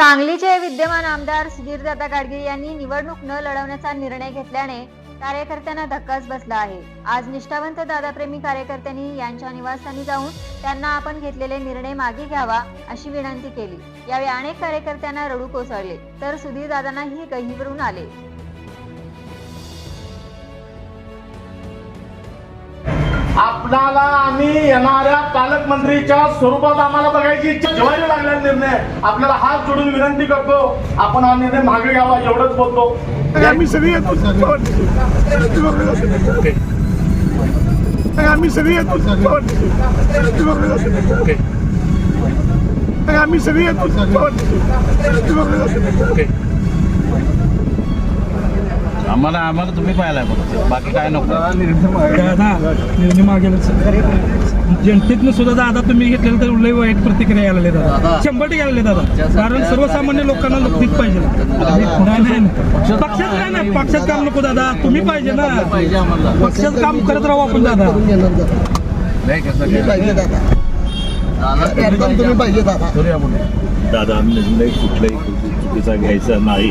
सांगलीचे विद्यमान आमदार सुधीरदादा गाडगीळ यांनी निवडणूक न लढवण्याचा निर्णय घेतल्याने कार्यकर्त्यांना धक्काच बसला आहे. आज निष्ठावंत दादाप्रेमी कार्यकर्त्यांनी यांच्या निवासस्थानी जाऊन त्यांना आपण घेतलेले निर्णय मागे घ्यावा अशी विनंती केली. यावेळी अनेक कार्यकर्त्यांना रडू कोसळले तर सुधीरदादांनाही गहिवरून आले. आपणाला आम्ही येणाऱ्या पालकमंत्रीच्या स्वरूपात आम्हाला बघायची इच्छा जेव्हा लागलेला निर्णय. आपल्याला हात जोडून विनंती करतो आपण हा निर्णय मागे घ्यावा एवढंच बोलतो. आम्ही सगळी येतो. आम्ही सगळी येतो. आम्ही सगळी येतो. आम्हाला आम्हाला तुम्ही पाहिलाय फक्त बाकी काय नको. दादा निर्णय जनतेतनं सुद्धा दादा तुम्ही घेतलेलं तर लय वाईट प्रतिक्रिया यायला दादा. शंभर टक्के आलेले दादा. कारण सर्वसामान्य लोकांना नक्कीच पाहिजे. नाही नाही नाही. पक्षात काय नाही पक्षात काम नको दादा. तुम्ही पाहिजे ना. पाहिजे आम्हाला. पक्षात काम करत राहू आपण दादा. नाही कसं करूया म्हणून. दादा निर्णय कुठलाही चुकीचा घ्यायचा नाही.